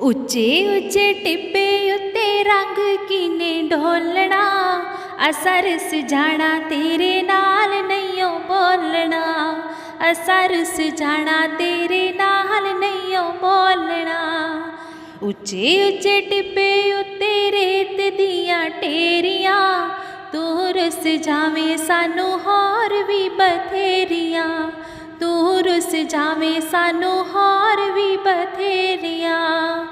ਉੱਚੇ ਉੱਚੇ ਟਿੱਬੇ ਉੱਤੇ ਰੰਗ ਕਿਨੇ ਢੋਲਣਾ ਅਸਰ ਸਜਾਣਾ ਤੇਰੇ ਨਾਲ ਨਹੀਂਓ ਬੋਲਣਾ। ਅਸਰ ਸਜਾਣਾ ਤੇਰੇ ਨਾਲ ਨਹੀਂਓ ਬੋਲਣਾ। ਉੱਚੇ ਉੱਚੇ ਟਿੱਬੇ ਉੱਤੇ ਰੇਤ ਦੀਆਂ ਢੇਰੀਆਂ ਤੂੰ ਰਸ ਜਾਵੇਂ ਸਾਨੂੰ ਹੋਰ ਵੀ ਬਥੇਰੀਆਂ। ਰਸ ਜਾਵੇਂ ਸਾਨੂੰ ਹਾਰ ਵੀ ਬਥੇਰੀਆਂ।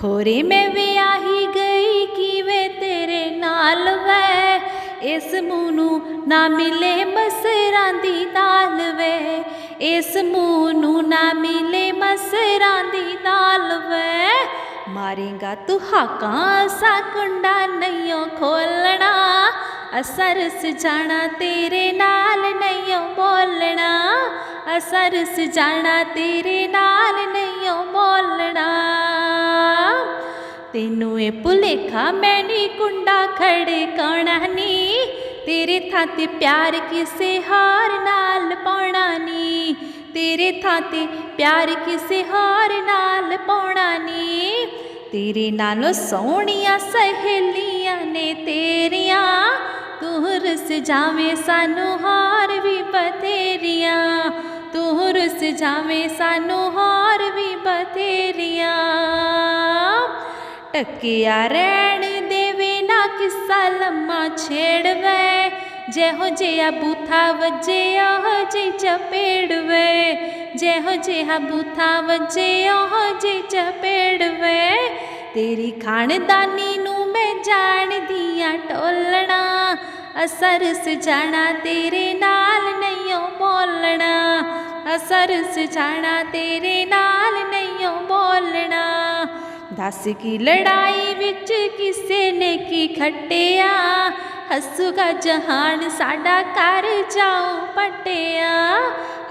ਖੋਰੇ ਮੈਂ ਵਿਆਹੀ ਗਈ, ਕਿਵੇਂ ਤੇਰੇ ਨਾਲ ਵੈ? ਇਸ ਮੂੰਹ ਨੂੰ ਨਾ ਮਿਲੇ ਮਸਰਾਂ ਦੀ ਦਾਲ ਵੇ। ਇਸ ਮੂੰਹ ਨੂੰ ਨਾ ਮਿਲੇ ਮਸਰਾਂ ਦੀ ਦਾਲ ਵੇ। ਮਾਰੇਗਾ ਤੂੰ ਹਾਕਾਂ ਸਾ ਕੁੰਡਾ ਨਹੀਂਓ ਖੋਲਣਾ। ਅਸਰ ਸਜਾਣਾ ਤੇਰੇ ਨਾਲ ਅਸਰ ਸਜਾਣਾ ਤੇਰੇ ਨਾਲ ਨਹੀਂਓ ਬੋਲਣਾ ਤੈਨੂੰ ਇਹ ਭੁਲੇਖਾ ਮੈਂ ਨੀ ਕੁੰਡਾ ਖੜਕਾਉਣਾ ਨੀ। ਤੇਰੇ ਥਾਂ ਤੇ ਪਿਆਰ ਕਿਸੇ ਹਾਰ ਨਾਲ ਪਾਉਣਾ ਨੀ। ਤੇਰੇ ਥਾਂ ਤੇ ਪਿਆਰ ਕਿਸੇ ਹਾਰ ਨਾਲ ਪਾਉਣਾ ਨੀ। ਤੇਰੇ ਨਾਲੋਂ ਸੋਹਣੀਆਂ ਸਹੇਲੀਆਂ ਨੇ ਤੇਰੀਆਂ। ਤੂੰ ਰਸ ਜਾਵੇਂ, ਸਾਨੂੰ ਹਾਰ ਵੀ ਬਥੇਰੀਆਂ। ਤੂੰ ਸਾਨੂੰ ਹਾਰ ਵੀ ਬਥੇਰੀਆਂ। ਟਕਿਆ ਰਹਿਣ ਦੇਵੇ ਨਾ ਕਿੱਸਾ ਲੰਮਾ ਛੇੜਵੇ। ਜਿਹੋ ਜਿਹਾ ਬੂਥਾ ਵੱਜੇ ਉਹ ਜੀ ਚਪੇੜਵੇ। ਜਿਹੋ ਜਿਹਾ ਬੂਥਾ ਵੱਜੇ ਉਹ ਜੀ ਚਪੇੜਵੇ। ਤੇਰੀ ਖਾਨਦਾਨੀ ਨੂੰ ਮੈਂ ਜਾਣਦੀ ਆ ਟੋਲਣਾ। ਅਸਰ ਸਜਾਣਾ ਤੇਰੇ ਨਾਲ ਨਹੀਂਓ ਬੋਲਣਾ। ਅਸਰ ਸਜਾਣਾ ਤੇਰੇ ਨਾਲ ਨਹੀਂਓ ਬੋਲਣਾ। ਦੱਸ ਕੀ ਲੜਾਈ ਵਿੱਚ ਕਿਸੇ ਨੇ ਕੀ ਖੱਟਿਆ। ਹੱਸੂਗਾ ਜਹਾਨ ਸਾਡਾ ਕਰ ਜਾਉ ਪਟਿਆ।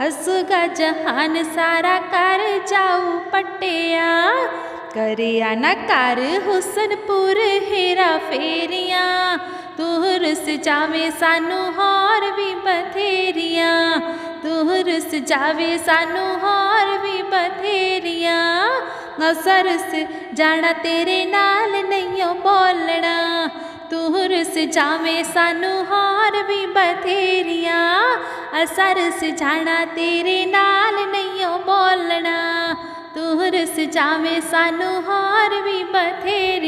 ਹੱਸੂਗਾ ਜਹਾਨ ਸਾਰਾ ਕਰ ਜਾਉ ਪਟਿਆ। ਕਰਿਆ ਨਾ ਕਰ ਹੁਸਨਪੁਰ ਹੀਰਾ ਫੇਰੀਆਂ। ਤੂੰ ਰਸ ਸਾਨੂੰ ਹੋਰ ਵੀ ਬਥੇਰੀਆਂ। ਤੂੰ ਰਸ ਸਾਨੂੰ ਹੋਰ ਵੀ ਬਥੇਰੀਆਂ। ਨਸਰਸ ਜਾਣਾ ਤੇਰੇ ਨਾਲ ਨਹੀਂਓ ਬੋਲਣਾ। ਤੂੰ ਰਸ ਸਾਨੂੰ ਹੋਰ ਵੀ ਬਥੇਰੀਆਂ। ਅਸਰਸ ਜਾਣਾ ਤੇਰੇ ਨਾਲ ਨਹੀਂਓ ਬੋਲਣਾ। ਤੂੰ ਰਸ ਸਾਨੂੰ ਹੋਰ ਵੀ ਬਥੇਰੀਆਂ।